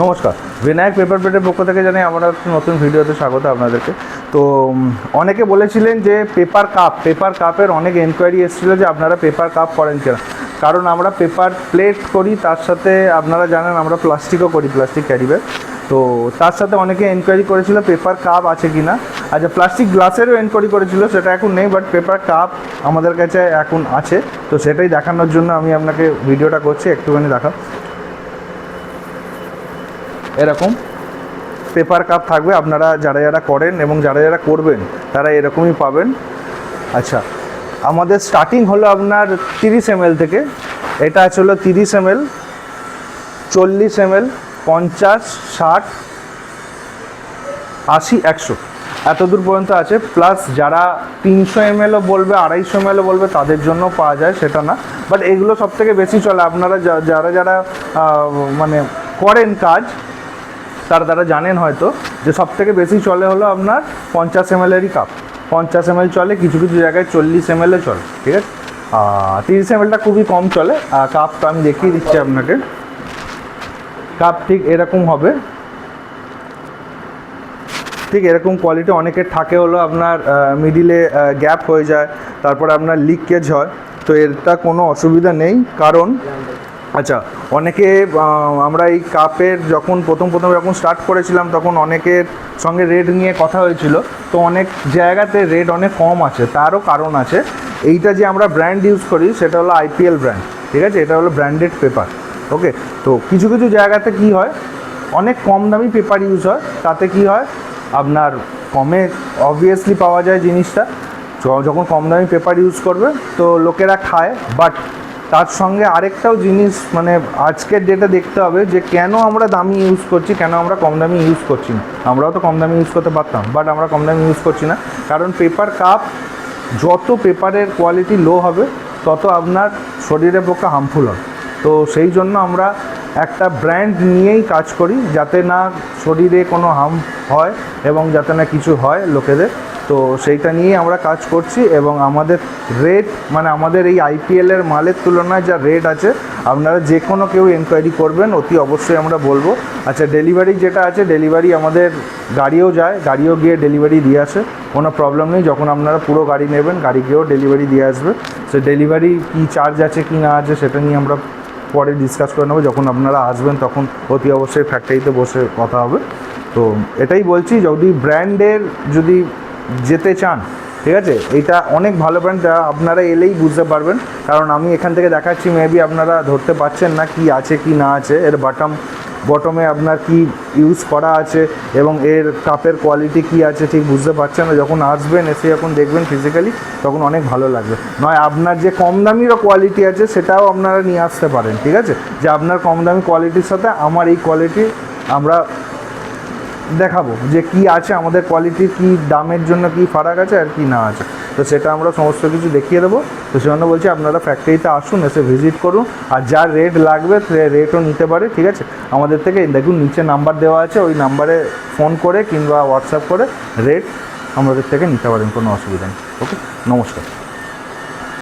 নমস্কার। বিনায়ক পেপার প্লেটের পক্ষ থেকে জানাই আমরা একটা নতুন ভিডিওতে স্বাগত আপনাদেরকে। তো অনেকে বলেছিলেন যে পেপার কাপ পেপার কাপের অনেক এনকোয়ারি এসেছিল যে আপনারা পেপার কাপ করেন কিনা। কারণ আমরা পেপার প্লেট করি, তার সাথে আপনারা জানেন আমরা প্লাস্টিকও করি প্লাস্টিক ক্যারি ব্যাগ তো, তার সাথে অনেকে এনকোয়ারি করেছিল পেপার কাপ আছে কি না আচ্ছা প্লাস্টিক গ্লাসেরও এনকোয়ারি করেছিল, সেটা এখন নেই বাট পেপার কাপ আমাদের কাছে এখন আছে। তো, সেটাই দেখানোর জন্য আমি আপনাকে ভিডিওটা করছি, একটুখানি দেখা এরকম পেপার কাপ থাকবে, আপনারা যারা যারা করেন এবং যারা যারা করবেন, তারা এরকমই পাবেন। আচ্ছা আমাদের স্টার্টিং হলো আপনার তিরিশ এম থেকে। এটা আছে হলো তিরিশ এম এল চল্লিশ এম এল পঞ্চাশ, ষাট, আশি, একশো। এত দূর পর্যন্ত আছে প্লাস যারা তিনশো এমএলও বলবে, আড়াইশো এমএলও বলবে, তাদের জন্য পাওয়া যায়, সেটা না। বাট এগুলো সব থেকে বেশি চলে। আপনারা যারা যারা মানে করেন কাজ তারা তারা জানেন হয়তো যে সব থেকে বেশি চলে হলো আপনার পঞ্চাশ এমএলেরই কাপ পঞ্চাশ এমএল চলে, কিছু কিছু জায়গায় চল্লিশ এমএলও চলে, ঠিক আছে? তিরিশ এমএলটা খুবই কম চলে কাপটা আমি দেখিয়ে দিচ্ছি আপনাকে। কাপ ঠিক এরকম হবে। ঠিক এরকম কোয়ালিটি অনেকের থাকে হলো আপনার মিডিলে গ্যাপ হয়ে যায়, তারপরে আপনার লিকেজ হয়, তো এরটা কোনো অসুবিধা নেই, কারণ আচ্ছা অনেকে আমরা এই কাপের যখন প্রথম প্রথম যখন স্টার্ট করেছিলাম, তখন অনেকের সঙ্গে রেট নিয়ে কথা হয়েছিল। তো অনেক জায়গাতে রেট অনেক কম আছে, তারও কারণ আছে। এইটা যে আমরা ব্র্যান্ড ইউজ করি, সেটা হলো আইপিএল ব্র্যান্ড ঠিক আছে? এটা হলো ব্র্যান্ডেড পেপার ওকে তো কিছু কিছু জায়গাতে কি হয়, অনেক কম দামি পেপার ইউজ হয়, তাতে কি হয়, আপনার কমে অবভিয়াসলি পাওয়া যায় জিনিসটা। যখন কম দামি পেপার ইউজ করবে, তো লোকেরা খায় বাট তার সঙ্গে আরেকটাও জিনিস মানে আজকের ডেটে দেখতে হবে যে কেন আমরা দামি ইউজ করছি, কেন আমরা কম দামি ইউজ করছি। না আমরাও তো কম দামি ইউজ করতে পারতাম বাট আমরা কম দামি ইউজ করছি না। কারণ পেপার কাপ যত পেপারের কোয়ালিটি লো হবে, তত আপনার শরীরের পক্ষে হার্মফুল হবে। তো সেই জন্য আমরা একটা ব্র্যান্ড নিয়েই কাজ করি, যাতে না শরীরে কোনো হার্ম হয় এবং যাতে না কিছু হয় লোকেদের। তো সেইটা নিয়েই আমরা কাজ করছি এবং আমাদের রেট মানে আমাদের এই আইপিএলের মালের তুলনায় যা রেট আছে, আপনারা যে কোনো কেউ এনকোয়ারি করবেন, অতি অবশ্যই আমরা বলব। আচ্ছা ডেলিভারি যেটা আছে ডেলিভারি আমাদের গাড়িও যায়, গাড়িও গিয়ে ডেলিভারি দিয়ে আসে, কোনো প্রবলেম নেই। যখন আপনারা পুরো গাড়ি নেবেন, গাড়ি গিয়েও ডেলিভারি দিয়ে আসবে। সে ডেলিভারি কী চার্জ আছে, কি না আছে, সেটা নিয়ে আমরা পরে ডিসকাস করে নেব। যখন আপনারা আসবেন, তখন অতি অবশ্যই ফ্যাক্টরিতে বসে কথা হবে। তো এটাই বলছি, যদি ব্র্যান্ডের যদি যেতে চান, ঠিক আছে? এটা অনেক ভালো ব্র্যান্ড আপনারা এলেই বুঝতে পারবেন। কারণ আমি এখান থেকে দেখাচ্ছি মেবি আপনারা ধরতে পারছেন না কি আছে, কি না আছে। এর বাটাম বটমে আপনার কি ইউজ করা আছে এবং এর কাপের কোয়ালিটি কি আছে, ঠিক বুঝতে পারছেন না। যখন আসবেন, এসে যখন দেখবেন ফিজিক্যালি তখন অনেক ভালো লাগবে। নয়, আপনার যে কম দামিরও কোয়ালিটি আছে, সেটাও আপনারা নিয়ে আসতে পারেন, ঠিক আছে? যে আপনার কম দামি কোয়ালিটির সাথে আমার এই কোয়ালিটি আমরা দেখাবো যে কি আছে, আমাদের কোয়ালিটির কি, দামের জন্য কি ফারাক আছে আর কি না আছে। তো সেটা আমরা সমস্ত কিছু দেখিয়ে দেবো। তো সেজন্য বলছি আপনারা ফ্যাক্টরিতে আসুন, এসে ভিজিট করুন। আর যার রেট লাগবে, সে রেটও নিতে পারে, ঠিক আছে? আমাদের থেকে, দেখুন, নিচে নাম্বার দেওয়া আছে, ওই নাম্বারে ফোন করে কিংবা হোয়াটসঅ্যাপ করে রেট আমাদের থেকে নিতে পারেন, কোনো অসুবিধা নেই। ওকে নমস্কার।